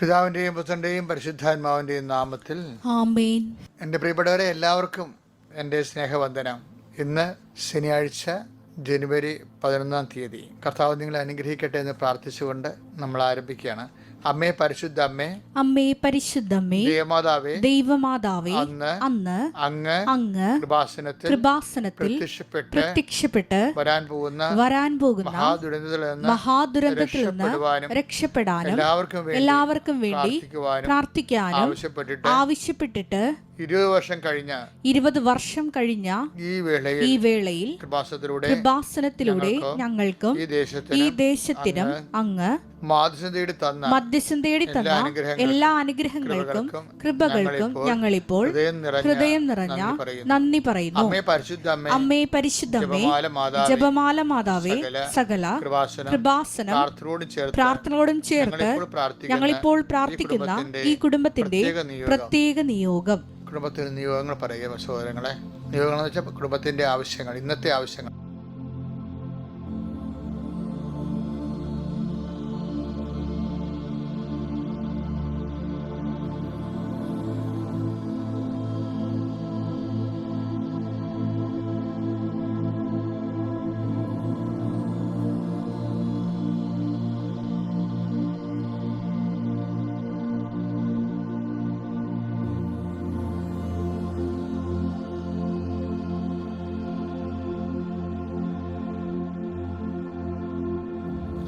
പിതാവിന്റെയും പുത്രന്റെയും പരിശുദ്ധാത്മാവിന്റെയും നാമത്തിൽ ആമേൻ. എന്റെ പ്രിയപ്പെട്ടവരെ എല്ലാവർക്കും എന്റെ സ്നേഹവന്ദനം. ഇന്ന് ശനിയാഴ്ച ജനുവരി പതിനൊന്നാം തീയതി. കർത്താവ് നിങ്ങളെ അനുഗ്രഹിക്കട്ടെ എന്ന് പ്രാർത്ഥിച്ചുകൊണ്ട് നമ്മൾ ആരംഭിക്കുകയാണ്. അമ്മേ പരിശുദ്ധ അമ്മേ അമ്മേ പരിശുദ്ധമ്മേ. ദേവമാതാവേ. ദൈവമാതാവേ. അന്ന് അന്ന് അങ്ങ്. അങ്ങ്. കൃപാസനത്തിൽ കൃപാസനത്തിൽ പ്രത്യക്ഷപ്പെട്ട് പ്രത്യക്ഷപ്പെട്ട് വരാൻ പോകുന്ന വരാൻ പോകുന്ന മഹാദുരന്തത്തിൽ നിന്ന് മഹാദുരന്തത്തിൽ നിന്ന് രക്ഷപ്പെടാനും എല്ലാവർക്കും വേണ്ടി എല്ലാവർക്കും വേണ്ടി പ്രാർത്ഥിക്കുവാനും പ്രാർത്ഥിക്കാനും ആവശ്യപ്പെട്ടിട്ട് ആവശ്യപ്പെട്ടിട്ട് ഇരുപത് വർഷം കഴിഞ്ഞ ഇരുപത് വർഷം കഴിഞ്ഞ ഈ വേളയിൽ ഈ വേളയിൽ കൃപാസനത്തിലൂടെ കൃപാസനത്തിലൂടെ ഞങ്ങൾക്കും ഈ ദേശത്തിന് അങ്ങ് മാധ്യസം തേടി തന്ന മധ്യസ്ഥം തേടി തന്ന എല്ലാ അനുഗ്രഹങ്ങൾക്കും കൃപകൾക്കും ഞങ്ങളിപ്പോൾ ഹൃദയം നിറഞ്ഞ നന്ദി പറയുന്നു. അമ്മേ പരിശുദ്ധ അമ്മേ അമ്മേ പരിശുദ്ധമ്മേ ജപമാല മാതാവേ സകല കൃപാസനം പ്രാർത്ഥനയോടും ചേർത്ത് ഞങ്ങളിപ്പോൾ പ്രാർത്ഥിക്കുന്ന ഈ കുടുംബത്തിന്റെ പ്രത്യേക നിയോഗം. കുടുംബത്തിന് നിയോഗങ്ങൾ പറയുക സഹോദരങ്ങളെ. നിയോഗങ്ങൾ എന്ന് വെച്ചാൽ കുടുംബത്തിന്റെ ആവശ്യങ്ങൾ ഇന്നത്തെ ആവശ്യങ്ങൾ.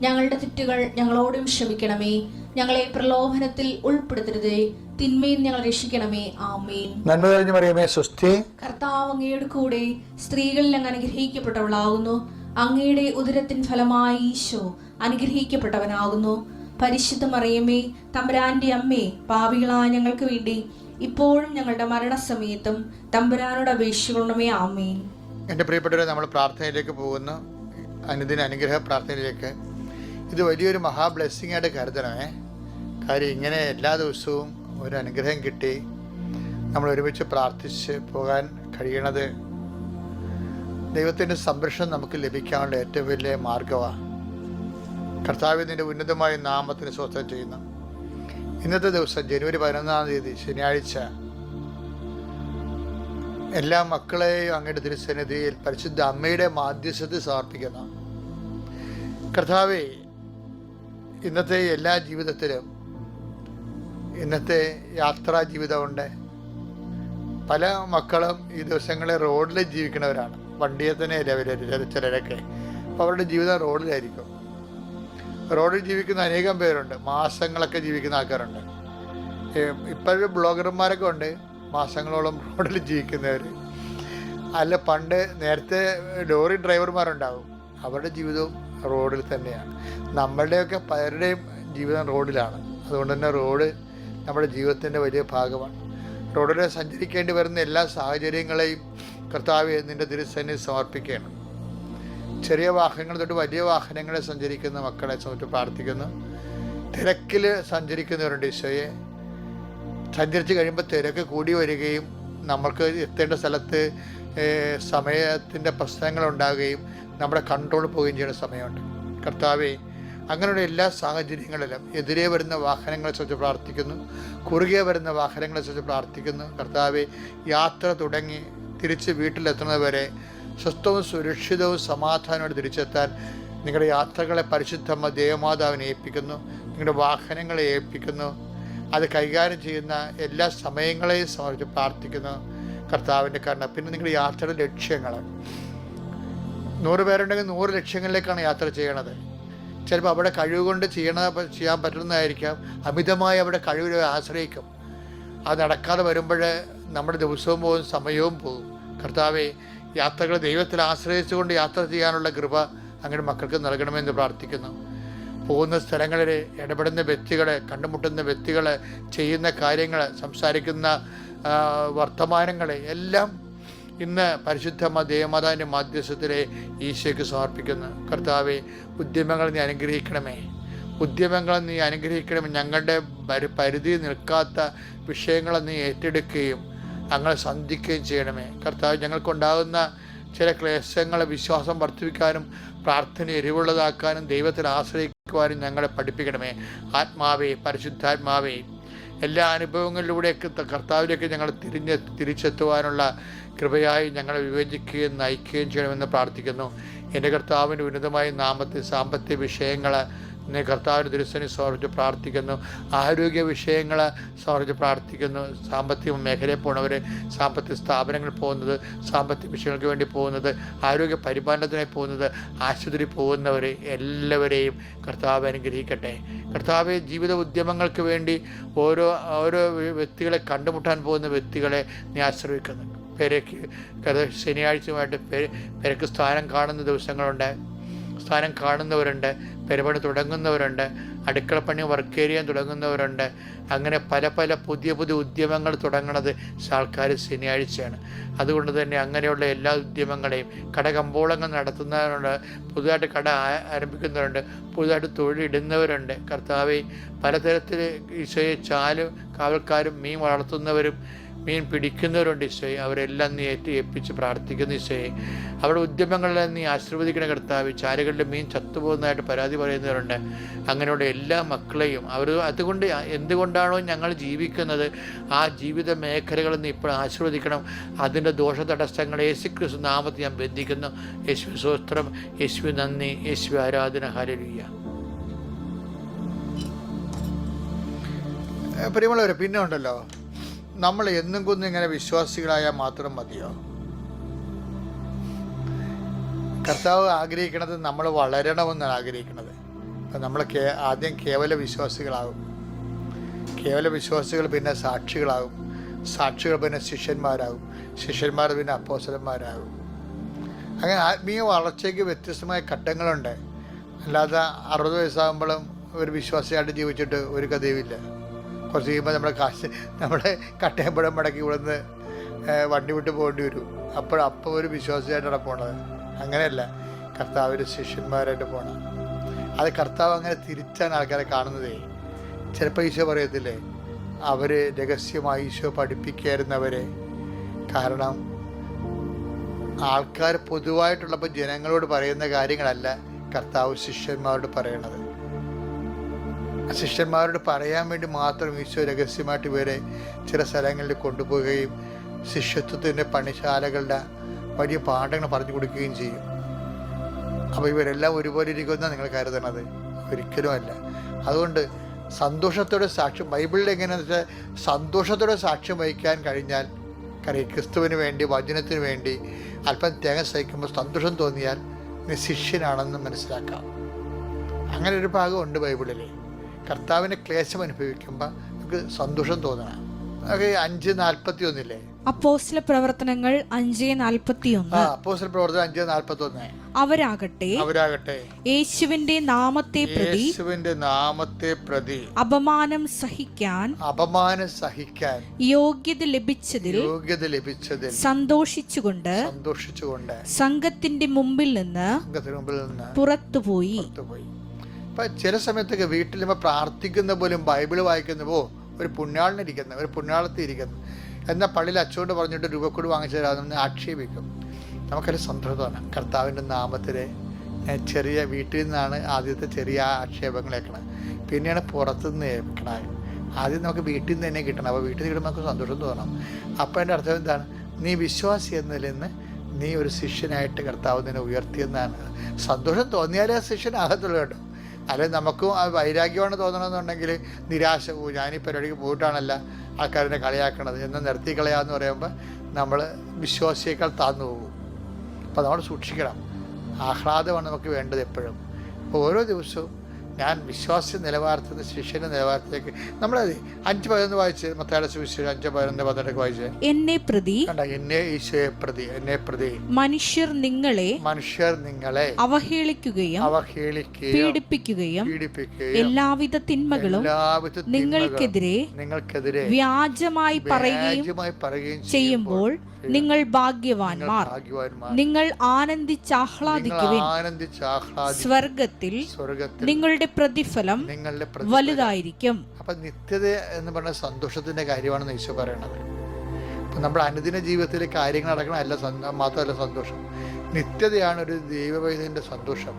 ഞങ്ങളുടെ തെറ്റുകൾ ഞങ്ങളോടും ക്ഷമിക്കണമേ. ഞങ്ങളെ പ്രലോഭനത്തിൽ ഉൾപ്പെടുത്തരുതേ. തിന്മയിൽ ഞങ്ങൾ രക്ഷിക്കണമേ. ആമേൻ. നന്മ തെളിഞ്ഞു പറയുമേ സ്വസ്തി. കർത്താവ് അങ്ങയുടെ കൂടെ സ്ത്രീകളിൽ അങ്ങ് അനുഗ്രഹിക്കപ്പെട്ടവളാകുന്നു. അങ്ങയുടെ ഉദരത്തിൻ ഫലമായി ഈശോ അനുഗ്രഹിക്കപ്പെട്ടവനാകുന്നു. പരിശുദ്ധ മറിയമ്മേ തമ്പുരാന്റെ അമ്മേ പാപികളായ ഞങ്ങൾക്ക് വേണ്ടി ഇപ്പോഴും ഞങ്ങളുടെ മരണസമയത്തും തമ്പുരാനോട് അപേക്ഷിക്കണമേ. ആമേൻ. എന്റെ പ്രിയപ്പെട്ടവരെ നമ്മൾ പ്രാർത്ഥനയിലേക്ക് പോകുന്നു. അനുദിന അനുഗ്രഹ പ്രാർത്ഥനയിലേക്ക് ഇത് വലിയൊരു മഹാ ബ്ലെസ്സിങ് ആയിട്ട് കരുതണമേ. കാര്യം ഇങ്ങനെ എല്ലാ ദിവസവും ഒരു അനുഗ്രഹം കിട്ടി. നമ്മൾ ഒരുമിച്ച് പ്രാർത്ഥിച്ച് പോകാൻ കഴിയണത് ദൈവത്തിന്റെ സംരക്ഷണം നമുക്ക് ലഭിക്കാനുള്ള ഏറ്റവും വലിയ മാർഗമാണ് കർത്താവിന്റെ ഉന്നതമായ നാമത്തിന് സ്വസ്ഥം ചെയ്യുന്നു. ഇന്നത്തെ ദിവസം ജനുവരി പതിനൊന്നാം തീയതി ശനിയാഴ്ച എല്ലാ മക്കളെയും അങ്ങയുടെ തിരുസന്നിധിയിൽ പരിശുദ്ധ അമ്മയുടെ മാധ്യസ്ഥത്തിൽ സമർപ്പിക്കുന്നു. കർത്താവെ ഇന്നത്തെ എല്ലാ ജീവിതത്തിലും ഇന്നത്തെ യാത്രാ ജീവിതമുണ്ട് പല മക്കളും ഈ ദിവസങ്ങളിൽ റോഡിൽ ജീവിക്കുന്നവരാണ്. വണ്ടിയെ തന്നെ ഇല്ല ചിലരൊക്കെ. അപ്പോൾ അവരുടെ ജീവിതം റോഡിലായിരിക്കും. റോഡിൽ ജീവിക്കുന്ന അനേകം പേരുണ്ട്. മാസങ്ങളൊക്കെ ജീവിക്കുന്ന ആൾക്കാരുണ്ട്. ഇപ്പോഴും ബ്ലോഗർമാരൊക്കെ ഉണ്ട്. മാസങ്ങളോളം റോഡിൽ ജീവിക്കുന്നവർ അല്ല പണ്ട് നേരത്തെ ലോറി ഡ്രൈവർമാരുണ്ടാവും. അവരുടെ ജീവിതവും റോഡിൽ തന്നെയാണ്. നമ്മളുടെയൊക്കെ പലരുടെയും ജീവിതം റോഡിലാണ്. അതുകൊണ്ട് തന്നെ റോഡ് നമ്മുടെ ജീവിതത്തിന്റെ വലിയ ഭാഗമാണ്. റോഡിൽ സഞ്ചരിക്കേണ്ടി വരുന്ന എല്ലാ സാഹചര്യങ്ങളെയും കർത്താവ് നിന്റെ തിരുസന്നിധി സമർപ്പിക്കുകയാണ് ചെറിയ വാഹനങ്ങൾ തൊട്ട് വലിയ വാഹനങ്ങളെ സഞ്ചരിക്കുന്ന മക്കളെ സംബന്ധിച്ച് പ്രാർത്ഥിക്കുന്നു. തിരക്കിൽ സഞ്ചരിക്കുന്നവരുണ്ട് ഈശോയെ. സഞ്ചരിച്ച് കഴിയുമ്പോൾ തിരക്ക് കൂടി വരികയും നമ്മൾക്ക് എത്തേണ്ട സ്ഥലത്ത് സമയത്തിന്റെ സമയത്തിന്റെ പ്രശ്നങ്ങളുണ്ടാകുകയും നമ്മുടെ കൺട്രോൾ പോവുകയും ചെയ്യുന്ന സമയമുണ്ട്. കർത്താവെ അങ്ങനെയുള്ള എല്ലാ സാഹചര്യങ്ങളിലും എതിരെ വരുന്ന വാഹനങ്ങളെ സ്വച്ച് പ്രാർത്ഥിക്കുന്നു. കുറുകെ വരുന്ന വാഹനങ്ങളെ സ്വച്ച് പ്രാർത്ഥിക്കുന്നു. കർത്താവെ യാത്ര തുടങ്ങി തിരിച്ച് വീട്ടിലെത്തുന്നതുവരെ സ്വസ്ഥവും സുരക്ഷിതവും സമാധാനമായിട്ട് തിരിച്ചെത്താൻ നിങ്ങളുടെ യാത്രകളെ പരിശുദ്ധമ്മ ദേവമാതാവിനെ ഏൽപ്പിക്കുന്നു. നിങ്ങളുടെ വാഹനങ്ങളെ ഏൽപ്പിക്കുന്നു. അത് കൈകാര്യം ചെയ്യുന്ന എല്ലാ സമയങ്ങളെയും സമർപ്പിച്ച് പ്രാർത്ഥിക്കുന്നു. കർത്താവിന്റെ കാരണം. പിന്നെ നിങ്ങളുടെ യാത്രയുടെ ലക്ഷ്യങ്ങൾ. നൂറ് പേരുണ്ടെങ്കിൽ നൂറ് ലക്ഷ്യങ്ങളിലേക്കാണ് യാത്ര ചെയ്യണത്. ചിലപ്പോൾ അവിടെ കഴിവ് കൊണ്ട് ചെയ്യണ ചെയ്യാൻ പറ്റുന്നതായിരിക്കാം. അമിതമായി അവിടെ കഴിവിനെ ആശ്രയിക്കും. അത് നടക്കാതെ വരുമ്പോൾ നമ്മുടെ ദിവസവും പോകും സമയവും പോകും. കർത്താവെ യാത്രകൾ ദൈവത്തിൽ ആശ്രയിച്ചുകൊണ്ട് യാത്ര ചെയ്യാനുള്ള കൃപ അങ്ങനെ മക്കൾക്ക് നൽകണമെന്ന് പ്രാർത്ഥിക്കുന്നു. പോകുന്ന സ്ഥലങ്ങളിൽ ഇടപെടുന്ന വ്യക്തികളെ കണ്ടുമുട്ടുന്ന വ്യക്തികളെ ചെയ്യുന്ന കാര്യങ്ങൾ സംസാരിക്കുന്ന വർത്തമാനങ്ങളെ എല്ലാം ഇന്ന് പരിശുദ്ധ ദേവമാതാവിന്റെ മാധ്യസ്ഥത്തിലെ ഈശോയ്ക്ക് സമർപ്പിക്കുന്നു. കർത്താവെ ഉദ്യമങ്ങൾ നീ അനുഗ്രഹിക്കണമേ. ഉദ്യമങ്ങൾ നീ അനുഗ്രഹിക്കണമേ. ഞങ്ങളുടെ പരി പരിധി നിൽക്കാത്ത വിഷയങ്ങളെ നീ ഏറ്റെടുക്കുകയും ഞങ്ങളെ സന്ധിക്കുകയും ചെയ്യണമേ. കർത്താവ് ഞങ്ങൾക്കുണ്ടാകുന്ന ചില ക്ലേശങ്ങളെ വിശ്വാസം വർദ്ധിപ്പിക്കാനും പ്രാർത്ഥന എരിവുള്ളതാക്കാനും ദൈവത്തിൽ ആശ്രയിക്കുവാനും ഞങ്ങളെ പഠിപ്പിക്കണമേ. ആത്മാവേ പരിശുദ്ധാത്മാവേ എല്ലാ അനുഭവങ്ങളിലൂടെയൊക്കെ കർത്താവിലേക്ക് ഞങ്ങൾ തിരിഞ്ഞ് തിരിച്ചെത്തുവാനുള്ള കൃപയായി ഞങ്ങളെ വിവേചിക്കുകയും നയിക്കുകയും ചെയ്യണമെന്ന് പ്രാർത്ഥിക്കുന്നു. എന്റെ കർത്താവിന്റെ ഉന്നതമായ നാമത്തെ സാമ്പത്തിക വിഷയങ്ങൾ ഇന്ന് കർത്താവിന്റെ ദുരുസനെ സമർപ്പിച്ച് പ്രാർത്ഥിക്കുന്നു. ആരോഗ്യ വിഷയങ്ങൾ സമർപ്പിച്ച് പ്രാർത്ഥിക്കുന്നു. സാമ്പത്തിക മേഖലയിൽ പോകുന്നവർ സാമ്പത്തിക സ്ഥാപനങ്ങളിൽ പോകുന്നത് സാമ്പത്തിക വിഷയങ്ങൾക്ക് വേണ്ടി പോകുന്നത് ആരോഗ്യ പരിപാലനത്തിനായി പോകുന്നത് ആശുപത്രി പോകുന്നവർ എല്ലാവരെയും കർത്താവ് അനുഗ്രഹിക്കട്ടെ. കർത്താവ് ജീവിത ഉദ്യമങ്ങൾക്ക് വേണ്ടി ഓരോ ഓരോ വ്യക്തികളെ കണ്ടുമുട്ടാൻ പോകുന്ന വ്യക്തികളെ നീ ആശ്രയിക്കുന്നു. പേരയ്ക്ക് കഥ ശനിയാഴ്ചയുമായിട്ട് പേര് പേരക്ക് സ്ഥാനം കാണുന്ന ദിവസങ്ങളുണ്ട്. സ്ഥാനം കാണുന്നവരുണ്ട് പെരുപണി തുടങ്ങുന്നവരുണ്ട് അടുക്കളപ്പണി വർക്ക് ഏരിയ തുടങ്ങുന്നവരുണ്ട്. അങ്ങനെ പല പല പുതിയ പുതിയ ഉദ്യമങ്ങൾ തുടങ്ങുന്നത് ആൾക്കാർ ശനിയാഴ്ചയാണ്. അതുകൊണ്ട് തന്നെ അങ്ങനെയുള്ള എല്ലാ ഉദ്യമങ്ങളെയും കടകമ്പോളങ്ങൾ നടത്തുന്നവരുണ്ട് പുതുതായിട്ട് കട ആരംഭിക്കുന്നവരുണ്ട് പുതുതായിട്ട് തൊഴിലിടുന്നവരുണ്ട്. കർത്താവെ പലതരത്തിൽ ഈശോയെ ചാലും കാവൽക്കാരും മീൻ വളർത്തുന്നവരും മീൻ പിടിക്കുന്നവരുണ്ട് ഈശോയെ. അവരെല്ലാം നീ ഏറ്റി ഏൽപ്പിച്ച് പ്രാർത്ഥിക്കുന്നു ഈശോയെ. അവിടെ ഉദ്യമങ്ങളെല്ലാം നീ ആശീർവദിക്കണ കർത്താവ്. ചാലുകളിൽ മീൻ ചത്തുപോകുന്നതായിട്ട് പരാതി പറയുന്നവരുണ്ട്. അങ്ങനെയുള്ള എല്ലാ മക്കളെയും അവർ അതുകൊണ്ട് എന്തുകൊണ്ടാണോ ഞങ്ങൾ ജീവിക്കുന്നത്? ആ ജീവിത മേഖലകൾ നീ ഇപ്പോൾ ആശീർവദിക്കണം. അതിന്റെ ദോഷ തടസ്സങ്ങൾ യേശു ക്രിസ്തു നാമത്തിൽ ഞാൻ ബന്ധിക്കുന്നു. യേശു സ്വസ്ത്രം യേശു നന്ദി. യേശു ആരാധന. ഹരലിയ പ്രിയമുള്ളവരെ പിന്നെ ഉണ്ടല്ലോ. നമ്മൾ എന്നും കൊന്നും ഇങ്ങനെ വിശ്വാസികളായാൽ മാത്രം മതിയോ? കർത്താവ് ആഗ്രഹിക്കുന്നത് നമ്മൾ വളരണമെന്നാണ് ആഗ്രഹിക്കുന്നത് അപ്പം നമ്മൾ കേ ആദ്യം കേവല വിശ്വാസികളാകും. കേവല വിശ്വാസികൾ പിന്നെ സാക്ഷികളാകും. സാക്ഷികൾ പിന്നെ ശിഷ്യന്മാരാകും. ശിഷ്യന്മാർ പിന്നെ അപ്പോസലന്മാരാകും അങ്ങനെ ആത്മീയ വളർച്ചയ്ക്ക് വ്യത്യസ്തമായ ഘട്ടങ്ങളുണ്ട്. അല്ലാതെ അറുപത് വയസ്സാകുമ്പോഴും ഒരു വിശ്വാസിയായിട്ട് ജീവിച്ചിട്ട് ഒരു കഥയുമില്ല കുറച്ച് കഴിയുമ്പോൾ നമ്മുടെ കാശ് നമ്മുടെ കട്ടയമ്പഴം മടക്കി ഇവിടുന്ന് വണ്ടി വിട്ട് പോകേണ്ടി വരും. അപ്പോൾ അപ്പോൾ ഒരു വിശ്വാസിയായിട്ടാണ് പോണത്. അങ്ങനെയല്ല കർത്താവിന്റെ ശിഷ്യന്മാരായിട്ട് പോകണം അത് കർത്താവ് അങ്ങനെ തിരിച്ചാണ് ആൾക്കാരെ കാണുന്നതേ. ചിലപ്പോൾ ഈശോ പറയത്തില്ലേ അവർ രഹസ്യമായി ഈശോ പഠിപ്പിക്കായിരുന്നവരെ. കാരണം ആൾക്കാർ പൊതുവായിട്ടുള്ളപ്പോൾ ജനങ്ങളോട് പറയുന്ന കാര്യങ്ങളല്ല കർത്താവ് ശിഷ്യന്മാരോട് പറയണത്. ശിഷ്യന്മാരോട് പറയാൻ വേണ്ടി മാത്രം ഈശോ രഹസ്യമായിട്ട് ഇവരെ ചില സ്ഥലങ്ങളിൽ കൊണ്ടുപോവുകയും ശിഷ്യത്വത്തിന്റെ പണിശാലകളുടെ വലിയ പാഠങ്ങൾ പറഞ്ഞു കൊടുക്കുകയും ചെയ്യും. അപ്പോൾ ഇവരെല്ലാം ഒരുപോലെ ഇരിക്കുന്ന നിങ്ങൾ കരുതണത് ഒരിക്കലും അല്ല. അതുകൊണ്ട് സന്തോഷത്തോടെ സാക്ഷ്യം ബൈബിളിൽ എങ്ങനെയാണെന്ന് വെച്ചാൽ സന്തോഷത്തോടെ സാക്ഷ്യം വഹിക്കാൻ കഴിഞ്ഞാൽ കാരണം ക്രിസ്തുവിന് വേണ്ടി വചനത്തിന് വേണ്ടി അല്പം തേങ്ങ സഹിക്കുമ്പോൾ സന്തോഷം തോന്നിയാൽ നീ ശിഷ്യനാണെന്ന് മനസ്സിലാക്കാം. അങ്ങനെ ഒരു ഭാഗമുണ്ട് ബൈബിളിൽ. കർത്താവിന് ക്ലേശം അനുഭവിക്കുമ്പോൾ നമുക്ക് സന്തോഷം തോന്നണം. അതൊക്കെ അഞ്ച് നാൽപ്പത്തി ഒന്നില്ലേ അപ്പോസ്തല പ്രവർത്തനങ്ങൾ അഞ്ച് നാൽപ്പത്തി ഒന്ന് അപ്പോസ്റ്റൽ പ്രവർത്തനം അഞ്ച് നാൽപ്പത്തി ഒന്ന് അവരാകട്ടെ അവരാകട്ടെ. യേശുവിന്റെ നാമത്തെ പ്രതി യേശുവിന്റെ നാമത്തെ പ്രതി അപമാനം സഹിക്കാൻ അപമാനം സഹിക്കാൻ യോഗ്യത ലഭിച്ചതിൽ യോഗ്യത ലഭിച്ചതിൽ സന്തോഷിച്ചുകൊണ്ട് സന്തോഷിച്ചുകൊണ്ട് സംഘത്തിന്റെ മുമ്പിൽ നിന്ന് സംഘത്തിന് മുമ്പിൽ നിന്ന് പുറത്തുപോയി. പുറത്തുപോയി. ഇപ്പൊ ചില സമയത്തൊക്കെ വീട്ടിൽ നമ്മൾ പ്രാർത്ഥിക്കുന്ന പോലും ബൈബിൾ വായിക്കുന്ന പോ ഒരു പുണ്യാളിനിരിക്കുന്ന ഒരു പുണ്യാളത്തിൽ ഇരിക്കുന്നു എന്നാൽ പള്ളിയിൽ അച്ചുകൊണ്ട് പറഞ്ഞിട്ട് രൂപക്കൂട് വാങ്ങിച്ചു തരാമെന്ന് ആക്ഷേപിക്കും. നമുക്കൊരു സന്തോഷമാണ്. കർത്താവിന്റെ നാമത്തിൽ ചെറിയ വീട്ടിൽ നിന്നാണ് ആദ്യത്തെ ചെറിയ ആക്ഷേപങ്ങളേക്കണത് പിന്നെയാണ് പുറത്തു നിന്ന് ഏൽക്കണത് ആദ്യം നമുക്ക് വീട്ടിൽ നിന്ന് തന്നെ കിട്ടണം. അപ്പോൾ വീട്ടിൽ നിന്ന് കിട്ടുമ്പോൾ നമുക്ക് സന്തോഷം തോന്നണം അപ്പോൾ എന്റെ അർത്ഥം എന്താണ്? നീ വിശ്വാസി എന്നതിൽ നിന്ന് നീ ഒരു ശിഷ്യനായിട്ട് കർത്താവ് നിന്നെ ഉയർത്തിയെന്നാണ് സന്തോഷം തോന്നിയാലേ ആ ശിഷ്യനാകത്തുള്ളൂ കേട്ടോ. അല്ലെങ്കിൽ നമുക്കും ആ വൈരാഗ്യമാണ് തോന്നണമെന്നുണ്ടെങ്കിൽ നിരാശ പോകും ഞാൻ പരിപാടിക്ക് പോയിട്ടാണല്ല ആൾക്കാരെന്നെ കളിയാക്കണത്. എന്ന് നിർത്തി കളയാന്ന് പറയുമ്പോൾ നമ്മൾ വിശ്വാസിയേക്കാൾ താന്നു പോകും. അപ്പോൾ നമ്മൾ സൂക്ഷിക്കണം. ആഹ്ലാദമാണ് നമുക്ക് വേണ്ടത് എപ്പോഴും. ഓരോ ദിവസവും ഞാൻ വിശ്വാസ നിലവാരത്തിൽ നിന്ന് ശിഷ്യന്റെ നിലവാരത്തിലേക്ക് നമ്മളത് അഞ്ച് പതിനൊന്ന് വായിച്ച് മത്തായുടെ സുവിശേഷം അഞ്ച് പതിനൊന്ന് പതിനെട്ട് വായിച്ച്. എന്നെ പ്രതി എന്നെ ഈശോയെ പ്രതി എന്നെ പ്രതി. മനുഷ്യർ നിങ്ങളെ മനുഷ്യർ നിങ്ങളെ അവഹേളിക്കുകയും അവഹേളിക്കുകയും പീഡിപ്പിക്കുകയും പീഡിപ്പിക്കുകയും എല്ലാവിധ തിന്മകളും നിങ്ങൾക്കെതിരെ നിങ്ങൾക്കെതിരെ വ്യാജമായി പറയുകയും വ്യാജമായി പറയുകയും ചെയ്യുമ്പോൾ നിങ്ങൾ ഭാഗ്യവാന്മാർ. നിങ്ങൾ ആനന്ദിച്ചാഹ്ലാദിക്കുവിൻ സ്വർഗത്തിൽ നിങ്ങളുടെ പ്രതിഫലം നിങ്ങളുടെ വലുതായിരിക്കും. അപ്പൊ നിത്യത എന്ന് പറഞ്ഞ സന്തോഷത്തിന്റെ കാര്യമാണ് ഈശോ പറയണത്. അപ്പൊ നമ്മുടെ അനുദിന ജീവിതത്തിലെ കാര്യങ്ങൾ നടക്കണം അല്ല മാത്രമല്ല സന്തോഷം. നിത്യതയാണ് ഒരു ദൈവവൈദ്യന്റെ സന്തോഷം.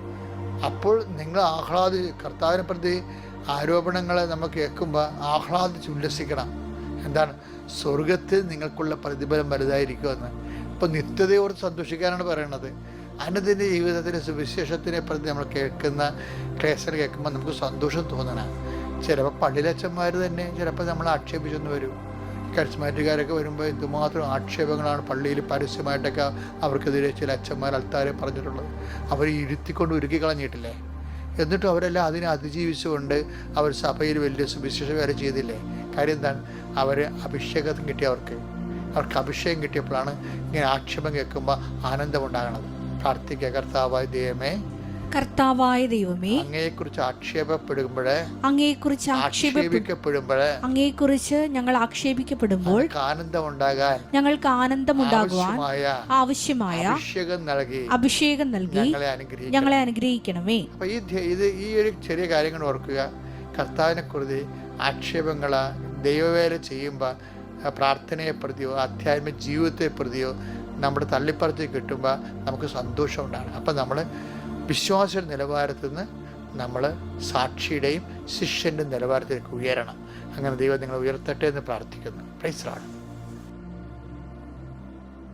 അപ്പോൾ നിങ്ങൾ ആഹ്ലാദി കർത്താവിനെ പ്രതി ആരോപണങ്ങളെ നമുക്ക് കേൾക്കുമ്പോൾ ആഹ്ലാദിച്ച് ഉല്ലസിക്കണം. എന്താണ്? സ്വർഗത്തിൽ നിങ്ങൾക്കുള്ള പ്രതിഫലം വലുതായിരിക്കുമെന്ന്. ഇപ്പം നിത്യതയോട് സന്തോഷിക്കാനാണ് പറയണത്. അനുദിന ജീവിതത്തിലെ സുവിശേഷത്തിനെ പ്രതി നമ്മൾ കേൾക്കുന്ന ക്ലേശർ കേൾക്കുമ്പോൾ നമുക്ക് സന്തോഷം തോന്നണം. ചിലപ്പോൾ പള്ളിയിലച്ചന്മാർ തന്നെ ചിലപ്പോൾ നമ്മൾ ആക്ഷേപിച്ചെന്ന് വരും. കരിസ്മാറ്റുകാരൊക്കെ വരുമ്പോൾ എന്തുമാത്രം ആക്ഷേപങ്ങളാണ് പള്ളിയിൽ പരസ്യമായിട്ടൊക്കെ അവർക്കെതിരെ ചില അച്ഛന്മാർ അൽത്താരെ പറഞ്ഞിട്ടുള്ളത്. അവർ ഇരുത്തിക്കൊണ്ട് ഒരുക്കി കളഞ്ഞിട്ടില്ലേ? എന്നിട്ടും അവരെല്ലാം അതിനെ അതിജീവിച്ചുകൊണ്ട് അവർ സഭയിൽ വലിയ സുവിശേഷം വരെ ചെയ്തില്ലേ? കാര്യം എന്താണ്? അവർ അഭിഷേകം കിട്ടിയ അവർക്ക്. അവർക്ക് അഭിഷേകം കിട്ടിയപ്പോഴാണ് ഇങ്ങനെ ആക്ഷേപം കേൾക്കുമ്പോൾ ആനന്ദമുണ്ടാകണത്. പ്രാർത്ഥിക്കുക കർത്താവായ ദൈവമേ കർത്താവായ ദൈവമേ അങ്ങയെക്കുറിച്ച് ആക്ഷേപപ്പെടുമ്പോൾ അങ്ങയെക്കുറിച്ച് ആക്ഷേപ ആക്ഷേപിക്കപ്പെടുമ്പോൾ അങ്ങയെക്കുറിച്ച് ഞങ്ങൾ ആക്ഷേപിക്കപ്പെടുമ്പോൾ നമുക്ക് ആനന്ദമുണ്ടാകാൻ ഞങ്ങൾക്ക് ആനന്ദമുണ്ടാകുവാൻ ആവശ്യമായ ആവശ്യമായ അഭിഷേകം നൽകി അഭിഷേകം നൽകി ഞങ്ങളെ അനുഗ്രഹിക്കണമേ. അപ്പൊ ഈ ഇത് ഈ ഒരു ചെറിയ കാര്യങ്ങൾ ഓർക്കുക. കർത്താവിനെ കുറിച്ച് ആക്ഷേപങ്ങൾ ദൈവവേല ചെയ്യുമ്പോൾ പ്രാർത്ഥനയെ പ്രതിയോ ആധ്യാത്മിക ജീവിതത്തെ പ്രതിയോ നമ്മുടെ തള്ളിപ്പറച്ച് കിട്ടുമ്പോൾ നമുക്ക് സന്തോഷം ഉണ്ടാകണം. അപ്പം നമ്മൾ വിശ്വാസ നിലവാരത്തിൽ നിന്ന് നമ്മൾ സാക്ഷിയുടെയും ശിഷ്യന്റെ നിലവാരത്തിലേക്ക് ഉയരണം. അങ്ങനെ ദൈവം നിങ്ങൾ ഉയർത്തട്ടെ എന്ന് പ്രാർത്ഥിക്കുന്നു. പ്രൈസ് റാണ്